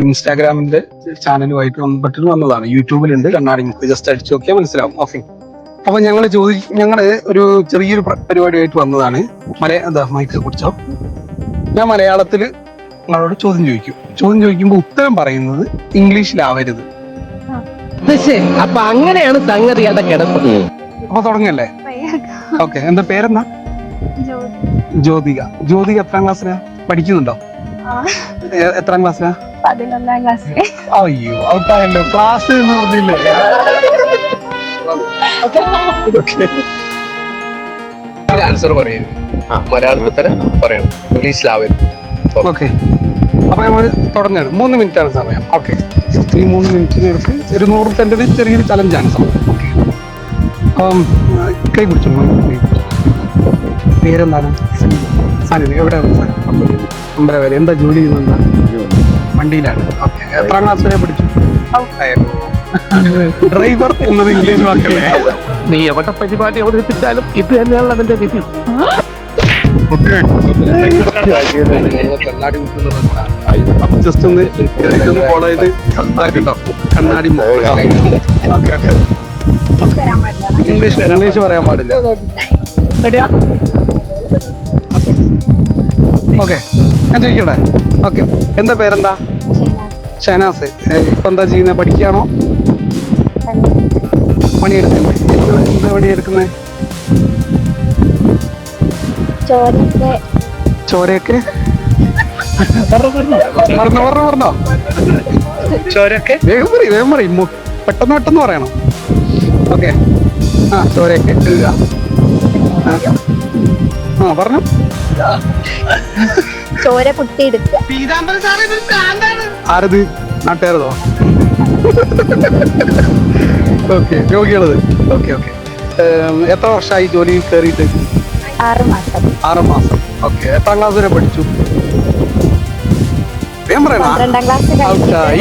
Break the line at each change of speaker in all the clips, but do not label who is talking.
ഇൻസ്റ്റാഗ്രാമിന്റെ ചാനലുമായിട്ട് button വന്നതാണ്. യൂട്യൂബിലുണ്ട്. കണ്ണാടി മുക്ക് ജസ്റ്റ് അടിച്ചു നോക്കിയാൽ മനസ്സിലാവും. ഓക്കെ. അപ്പൊ ഞങ്ങൾ ചോദി ഞങ്ങൾ ഒരു ചെറിയൊരു പ്ര- പരിപാടിയായിട്ട് വന്നതാണ്. മലയ എന്താ മൈക്ക് കുറിച്ചോ ഞാൻ മലയാളത്തിൽ നിങ്ങളോട് ചോദ്യം ചോദിക്കും. ചോദ്യം ചോദിക്കുമ്പോൾ ഉത്തരം പറയുന്നത് ഇംഗ്ലീഷിലാവരുത്.
അപ്പൊ അങ്ങനെയാണ് സംഗതി
അപ്പൊ തുടങ്ങല്ലേ? ഓക്കെ. എന്താ പേരെന്താ? ജ്യോതിക. ജ്യോതിക. എത്രാം ക്ലാസ്സിലാ? പഠിക്കുന്നുണ്ടോ? എത്രാം ക്ലാസ്സിലാ?
പതിനൊന്നാം ക്ലാസ്സിൽ
അയ്യോ ഔട്ടായല്ലോ ക്ലാസ് എന്ന് പറഞ്ഞില്ലേ?
ആൻസർ പറയരുത് മലയാളത്തിൽ തന്നെ പറയണം ഇംഗ്ലീഷിലാവരുത്
ഓക്കെ. അപ്പൊ നമ്മൾ തുടങ്ങാണ്. മൂന്ന് മിനിറ്റ് ആണ് സമയം. ഓക്കെ. ഈ മൂന്ന് മിനിറ്റിനടുത്ത് ഒരു നൂറ് സെന്റിന് ചെറിയൊരു ചലഞ്ചാണ് സമയം. ഓക്കെ. അപ്പം കൈ പിടിച്ചു. പേരെന്താണ്? സാനിധ്യം എവിടെയാണ്? അമ്പലവേല. എന്താ ജോലി ചെയ്യുന്നത്? വണ്ടിയിലാണ് ഓക്കെ എത്രാം ക്ലാസ് വരെ പഠിച്ചു? ഡ്രൈവർ എന്നത് ഇംഗ്ലീഷ് വാക്കല്ലേ?
നീ എവിടെ പരിപാടി അവതരിപ്പിച്ചാലും ഇത് തന്നെയാണ് അതിന്റെ വിധി.
ജസ്റ്റ് ഒന്ന് ഒന്ന് ഫോളോ ചെയ്ത് ഇതാക്കിട്ടോ കണ്ണാടി ഇംഗ്ലീഷ് ഇംഗ്ലീഷ് പറയാൻ പാടില്ല. ഓക്കെ. ഞാൻ ചോദിക്കട്ടെ? ഓക്കെ. എന്താ പേരെന്താ? ഷനാസ് ഇപ്പൊ എന്താ ചെയ്യുന്നത് പഠിക്കുകയാണോ? പണിയെടുക്കുന്നത് എന്താ പണിയെടുക്കുന്നത്
ചോരത്തെ
ചോരയൊക്കെ? പറഞ്ഞോ പറഞ്ഞോ പറഞ്ഞോ. ചോരയൊക്കെ? വേഗം പറയും വേഗം പറയും. പെട്ടെന്ന് പെട്ടെന്ന് പറയണം. ഓക്കെ. ആ ചോരയൊക്കെ. ആ പറഞ്ഞു.
ചോര കുത്തിയെടുക്കുക
ആരത്? നാട്ടുകാരതോ? ഓക്കെ രോഗികളത്. Okay okay. എത്ര വർഷമായി ജോലിയിൽ കയറിയിട്ട്?
ആറ് മാസം.
ആറ് മാസം. ഓക്കെ എത്രാം ക്ലാസ് വരെ പഠിച്ചു. പറയണ.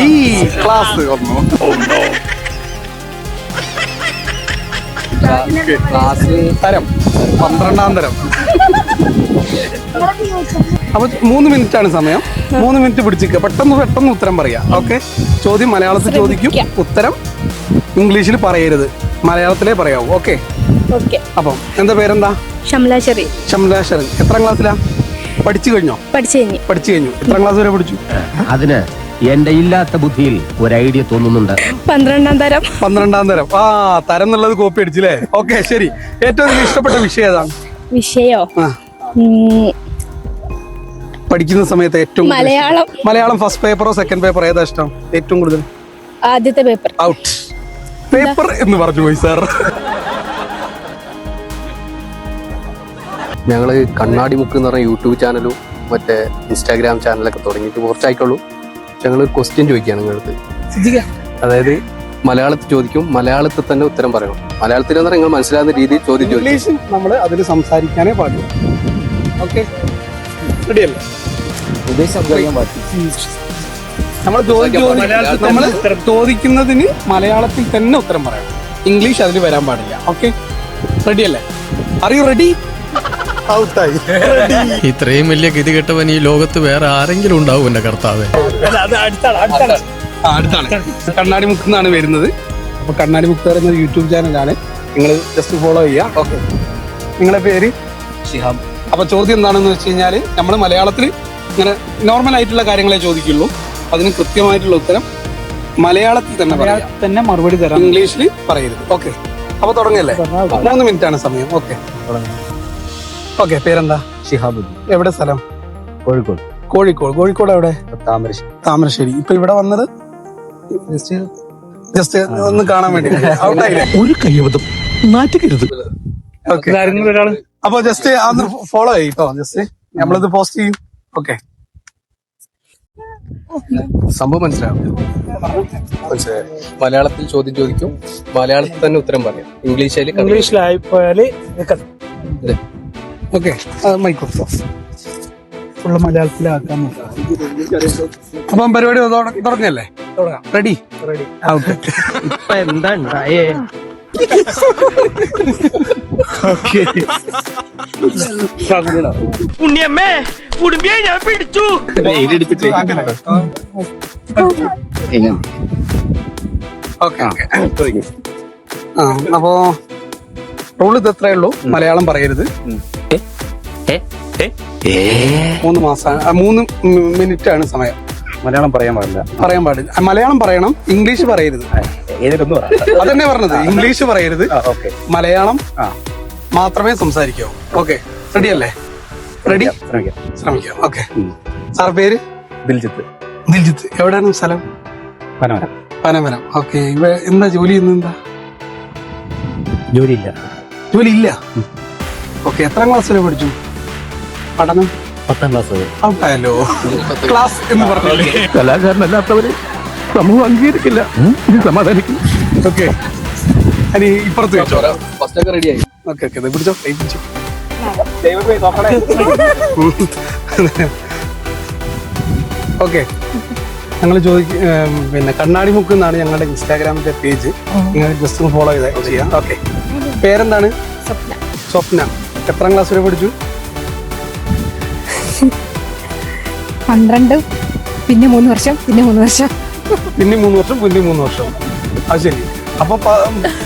ഈ ക്ലാസ് വന്നു. ക്ലാസ് തരം. പന്ത്രണ്ടാം തരം. അപ്പൊ മൂന്ന് മിനിറ്റ് ആണ് സമയം. മൂന്ന് മിനിറ്റ് പിടിച്ചിക്ക പെട്ടെന്ന് പെട്ടെന്ന് ഉത്തരം പറയാ. ഓക്കെ? ചോദ്യം മലയാളത്തിൽ ചോദിക്കും. ഉത്തരം ഇംഗ്ലീഷിൽ പറയരുത്. മലയാളത്തിലേ പറയാവൂ. ഓക്കെ?
ഓക്കെ.
അപ്പം എന്താ പേരെന്താ?
ഷംല
ശംലാശരൻ എത്രാം ക്ലാസ്സിലാ? പഠിച്ചു കഴിഞ്ഞോ?
പഠിച്ചു കഴിഞ്ഞു.
പഠിച്ചു കഴിഞ്ഞു. എത്രാം ക്ലാസ് വരെ പഠിച്ചു?
അതിന് എന്റെ ഇല്ലാത്ത ബുദ്ധിയിൽ ഒരു ഐഡിയ തോന്നുന്നുണ്ട്.
പന്ത്രണ്ടാം തരം.
പന്ത്രണ്ടാം തരം. ആ തരം എന്നുള്ളത് കോപ്പി അടിച്ചില്ലേ? ഓക്കെ ശരി. ഏറ്റവും ഇഷ്ടപ്പെട്ട വിഷയം ഏതാണ്?
വിഷയോ?
ആ. പഠിക്കുന്ന സമയത്ത് ഏറ്റവും
മലയാളം.
മലയാളം ഫസ്റ്റ് പേപ്പറോ സെക്കൻഡ് പേപ്പറോ ഏതാ ഇഷ്ടം? ഏറ്റവും കൂടുതൽ?
ആദ്യത്തെ പേപ്പർ
ഔട്ട് പേപ്പർ എന്ന് പറഞ്ഞു പോയി സാർ
ഞങ്ങൾ കണ്ണാടി മുക്ക് എന്ന് പറഞ്ഞ യൂട്യൂബ് ചാനലും മറ്റേ ഇൻസ്റ്റാഗ്രാം ചാനലൊക്കെ തുടങ്ങിയിട്ട് കുറച്ചായിക്കോളൂ ഞങ്ങൾ ക്വസ്റ്റ്യൻ ചോദിക്കുകയാണ് നിങ്ങളടുത്ത്. അതായത് മലയാളത്തിൽ ചോദിക്കും മലയാളത്തിൽ തന്നെ ഉത്തരം പറയണം. മലയാളത്തിൽ എന്ന് പറഞ്ഞാൽ നിങ്ങൾ മനസ്സിലാകുന്ന രീതിയിൽ ചോദ്യം ചോദിക്കും.
ഇംഗ്ലീഷ് നമ്മൾ അതിൽ സംസാരിക്കാനേ പാടില്ല. ഓക്കെ റെഡിയല്ലേ നമ്മൾ നമ്മൾ ചോദിക്കുന്നതിന് മലയാളത്തിൽ തന്നെ ഉത്തരം പറയണം. ഇംഗ്ലീഷ് അതിൽ വരാൻ പാടില്ല. ഓക്കെ റെഡിയല്ലേ അറിയൂ റെഡി ഔട്ടായി.
ഇത്രയും വലിയ ഗതികെട്ടവൻ ഈ ലോകത്ത് വേറെ ആരെങ്കിലും ഉണ്ടാവും എന്റെ കർത്താവ്.
അടുത്താണ് കണ്ണാടി മുക്ക് എന്നാണ് വരുന്നത്. അപ്പൊ കണ്ണാടി മുക്ക് പറയുന്ന യൂട്യൂബ് ചാനലാണ്. നിങ്ങൾ ജസ്റ്റ് ഫോളോ ചെയ്യുക. ഓക്കെ നിങ്ങളെ പേര്? ഷിഹാബ്. അപ്പൊ ചോദ്യം എന്താണെന്ന് വെച്ച് കഴിഞ്ഞാൽ നമ്മൾ മലയാളത്തിൽ ഇങ്ങനെ നോർമൽ ആയിട്ടുള്ള കാര്യങ്ങളെ ചോദിക്കുള്ളൂ. അതിന് കൃത്യമായിട്ടുള്ള ഉത്തരം മലയാളത്തിൽ തന്നെ പറയാം.
തന്നെ മറുപടി തരാം.
ഇംഗ്ലീഷിൽ പറയരുത്. ഓക്കെ അപ്പൊ തുടങ്ങല്ലേ? മൂന്ന് മിനിറ്റ് ആണ് സമയം. ഓക്കെ ഓക്കെ പേരെന്താ?
ഷിഹാബുദ്ദീൻ
എവിടെ സ്ഥലം?
കോഴിക്കോട്.
കോഴിക്കോട്. കോഴിക്കോട് എവിടെ?
താമരശ്ശേരി.
താമരശ്ശേരി. ഇപ്പൊ ഇവിടെ വന്നത്? ജസ്റ്റ് ഒന്ന് കാണാൻ വേണ്ടി.
ഒരു കയ്യബദ്ധം.
ഒരാൾ?
അപ്പൊ ജസ്റ്റ് അന്ന് ഫോളോ ചെയ്ട്ടോ ജസ്റ്റ്. നമ്മളിത് പോസ്റ്റ് ചെയ്യും. ഓക്കെ
സംഭവം മനസ്സിലാവും മനസ്സിലായി. മലയാളത്തിൽ ചോദ്യം ചോദിക്കും. മലയാളത്തിൽ തന്നെ ഉത്തരം പറയാം. ഇംഗ്ലീഷിൽ
ഇംഗ്ലീഷിലായി പോയാൽ
ഓക്കെ മൈക്രോസോഫ്റ്റ്
ഫുള്ള് മലയാളത്തിലാക്കാൻ നോക്കാം
അപ്പം പരിപാടി തുടങ്ങിയല്ലേ തുടങ്ങല്ലേ? തുടങ്ങാം. റെഡി റെഡി ഔട്ട്
ഇപ്പൊ എന്താ ഉണ്ടായേ?
ഓക്കെ
ഉണ്ണിയമ്മേ കുടുംബിയെ ഞാൻ പിടിച്ചു.
ഓക്കെ ഓക്കെ ആ അപ്പോ റൂൾ ഇത് എത്രയേ ഉള്ളൂ? മലയാളം പറയരുത്. മൂന്ന് മാസം മൂന്ന് മിനിറ്റ് ആണ് സമയം.
മലയാളം പറയാൻ പാടില്ല.
പറയാൻ പാടില്ല. മലയാളം പറയണം ഇംഗ്ലീഷ് പറയരുത്. അതന്നെ പറഞ്ഞത് ഇംഗ്ലീഷ് പറയരുത്.
ഓക്കെ.
മലയാളം
ആ.
മാത്രമേ സംസാരിക്കാവൂ ഓക്കെ. റെഡി? അല്ലേ റെഡി
ശ്രമിക്കാം.
ഓക്കെ. സാർ പേര്?
ദിൽജിത്ത്.
ദിൽജിത്ത്. എവിടെയാണ് സ്ഥലം?
പനമരം.
പനമരം. ഓക്കെ. ഇവ എന്താ ജോലി ഇന്ന് എന്താ?
ജോലിയില്ല.
ജോലി ഇല്ല ഓക്കെ. എത്രാം ക്ലാസ് വരെ പഠിച്ചു പഠനം?
പത്താം ക്ലാസ് വരെ.
ഔട്ടായല്ലോ ക്ലാസ് എന്ന് പറഞ്ഞില്ലേ?
കലാകാരനല്ലാത്തവര് സമൂഹം അംഗീകരിക്കില്ല. ഇത് സമാധാനിക്കും.
ഓക്കെ. അനി ഇപ്പുറത്ത് വെച്ചോ.
ഫസ്റ്റ് ഒക്കെ റെഡിയായി
ഓക്കെ ഓക്കെ. പിടിച്ചോ. കൈ പിടിച്ചോ. ഓക്കെ. ഞങ്ങൾ ചോദിക്ക പിന്നെ കണ്ണാടി മുക്ക് എന്നാണ് ഞങ്ങളുടെ ഇൻസ്റ്റാഗ്രാമിന്റെ പേജ്. നിങ്ങൾ ജസ്റ്റ് ഒന്ന് ഫോളോ ചെയ്താൽ ചെയ്യാം. ഓക്കെ. പേരെന്താണ്?
സ്വപ്ന.
സ്വപ്ന. എത്രാം ക്ലാസ് വരെ പഠിച്ചു?
പന്ത്രണ്ട് പിന്നെ മൂന്ന് വർഷം പിന്നെ മൂന്ന് വർഷം.
പിന്നെ മൂന്ന് വർഷം പിന്നെ മൂന്ന് വർഷം. അത് ശരി. അപ്പൊ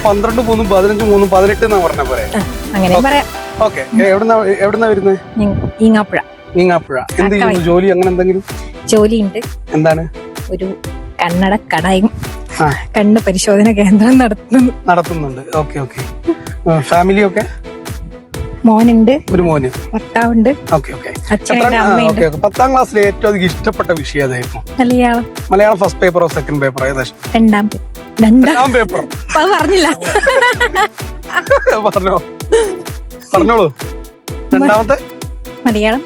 പന്ത്രണ്ട് മൂന്നും പതിനഞ്ച് മൂന്നും പതിനെട്ട് എന്നാ പറഞ്ഞ പോലെ
അങ്ങനെ പറയാം.
ഓക്കെ. എവിടുന്നാ എവിടുന്നാ വരുന്നത്
ഈങ്ങാപ്പുഴ.
ഈങ്ങാപ്പുഴ. എന്ത് ജോലി അങ്ങനെ എന്തെങ്കിലും?
ജോലിയുണ്ട്.
എന്താണ്?
ഒരു കണ്ണട കടയും കണ്ണ് പരിശോധന കേന്ദ്രം നടത്തുന്നു.
നടത്തുന്നുണ്ട്. Okay okay. ഫാമിലി ഒക്കെ
മോനുണ്ട്.
ഒരു മോന്.
ഭർത്താവുണ്ട്.
Okay okay. പത്താം ക്ലാസ്സിലെ ഏറ്റവും അധികം ഇഷ്ടപ്പെട്ട വിഷയം ഏതായിരുന്നു?
മലയാളം.
മലയാളം ഫസ്റ്റ് പേപ്പറോ സെക്കൻഡ് പേപ്പറോ ഏതാ
രണ്ടാം രണ്ടാം
പേപ്പർ
പറഞ്ഞില്ല.
പറഞ്ഞോ. പറഞ്ഞോളൂ. രണ്ടാമത്തെ?
മലയാളം.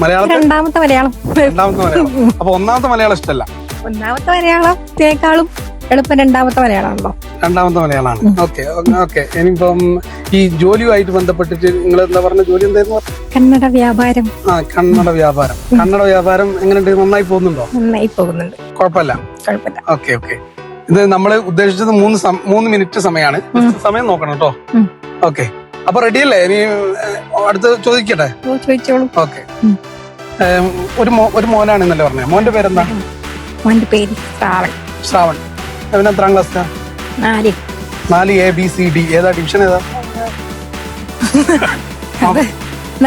മലയാളത്തെ?
രണ്ടാമത്തെ മലയാളം.
രണ്ടാമത്തെ മലയാളം. അപ്പൊ ഒന്നാമത്തെ മലയാളം ഇഷ്ടമല്ല
ഒന്നാമത്തെ മലയാളത്തേക്കാളും എളുപ്പം രണ്ടാമത്തെ മലയാളമാണല്ലോ.
രണ്ടാമത്തെ മലയാളമാണ്. ഓക്കെ ഓക്കെ ഇനിയിപ്പം ഈ ജോലിയുമായിട്ട് ബന്ധപ്പെട്ടിട്ട് നിങ്ങൾ എന്താ പറഞ്ഞ ജോലി എന്തായിരുന്നു?
കന്നഡ വ്യാപാരം.
ആ കന്നഡ വ്യാപാരം. കന്നഡ വ്യാപാരം എങ്ങനെയുണ്ട്? നന്നായി പോകുന്നുണ്ടോ?
നന്നായി പോകുന്നുണ്ട്.
കുഴപ്പമില്ല.
കുഴപ്പമില്ല.
ഓക്കെ ഓക്കെ ഇത് നമ്മൾ ഉദ്ദേശിച്ചത് മൂന്ന് മൂന്ന് മിനിറ്റ് സമയമാണ്. സമയം നോക്കണം കേട്ടോ. ഓക്കെ അപ്പൊ റെഡി അല്ലേ? ഇനി അടുത്ത് ചോദിക്കട്ടെ? ഓക്കെ ഒരു ഒരു മോനാണ് ഇന്നലെ പറഞ്ഞത് മോന്റെ പേരെന്താ?
മോന്റെ പേര് ശ്രാവൺ.
ശ്രാവൺ. അവൻ എത്രാം ക്ലാസ്സിലാ
നാല്.
നാല് എ ബി സി ഡി ഏതാ ഡിവിഷൻ ഏതാ?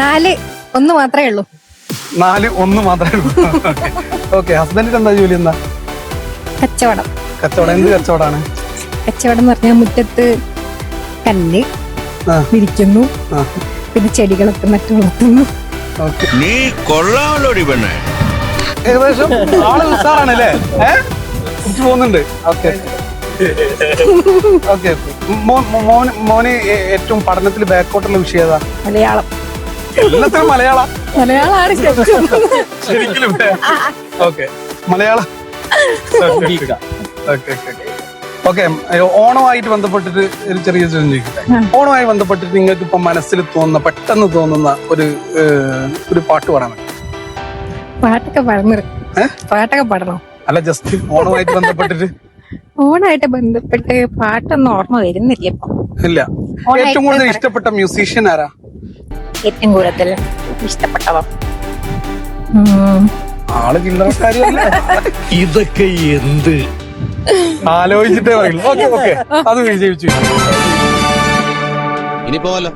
നാല് ഒന്ന് മാത്രമേ ഉള്ളൂ.
നാല് ഒന്ന് മാത്രമേ ഉള്ളൂ. ഓക്കെ ഹസ്ബൻഡിന് എന്താ ജോലി എന്താ?
കച്ചവടം.
കച്ചവടം. എന്ത് കച്ചവടാണ്
കച്ചവടം എന്ന് പറഞ്ഞാൽ മുറ്റത്ത് കല്ല്
ആ.
വിരിക്കുന്നു. പിന്നെ ചെടികളൊക്കെ നട്ടു വളർത്തുന്നു.
നീ കൊള്ളാമല്ലോ പെണ്ണേ.
ഏകദേശം ആൾ ഉത്സാഹാണല്ലേ പോകുന്നുണ്ട്. ഓക്കെ ഓക്കെ മോന് ഏറ്റവും പഠനത്തിൽ ബാക്കോട്ടുള്ള വിഷയം ഏതാ?
മലയാളം.
എല്ലാത്തിനും മലയാളം?
മലയാളമാണ് ശരിക്കും.
ഓക്കെ മലയാളം. ഓക്കെ ഓക്കെ ഓണമായിട്ട് ബന്ധപ്പെട്ടിട്ട് ഒരു ചെറിയ ചോദ്യം ചോദിക്കട്ടെ? ഓണമായി ബന്ധപ്പെട്ടിട്ട് നിങ്ങൾക്ക് ഇപ്പൊ മനസ്സിൽ തോന്നുന്ന പെട്ടെന്ന് തോന്നുന്ന ഒരു ഒരു പാട്ട് പാടാൻ
പാട്ടൊക്കെ പാടുന്നു? പാട്ടൊക്കെ പാടണം?
അല്ല ജസ്റ്റ് ഓണമായിട്ട് ബന്ധപ്പെട്ടിട്ട്
ഓണായിട്ട് ബന്ധപ്പെട്ട് പാട്ടൊന്നും ഓർമ്മ വരുന്നില്ല
ഇല്ല. ഏറ്റവും കൂടുതൽ ഇഷ്ടപ്പെട്ട മ്യൂസീഷ്യൻ ആരാ?
ഏറ്റവും കൂടുതൽ ഇഷ്ടപ്പെട്ടവ
ആൾ ചില്ലറ
ഇതൊക്കെ എന്ത്?
ആലോചിച്ചിട്ടേ പറയുള്ളൂ. Okay okay. അത് വിജയിച്ചു
ഇനി പോവല്ലോ